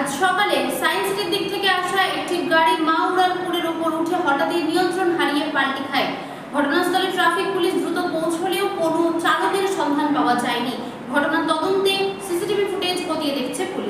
আজ সকালে সায়েন্স সিটির দিক থেকে আসা একটি গাড়ি মা উড়ালপুরের ওপর উঠে হঠাৎই নিয়ন্ত্রণ হারিয়ে পাল্টি খায়। ঘটনাস্থলে ট্রাফিক পুলিশ দ্রুত পৌঁছলেও কোনো চালকের সন্ধান পাওয়া যায়নি। ঘটনার তদন্তে সিসিটিভি ফুটেজ খতিয়ে দেখছে পুলিশ।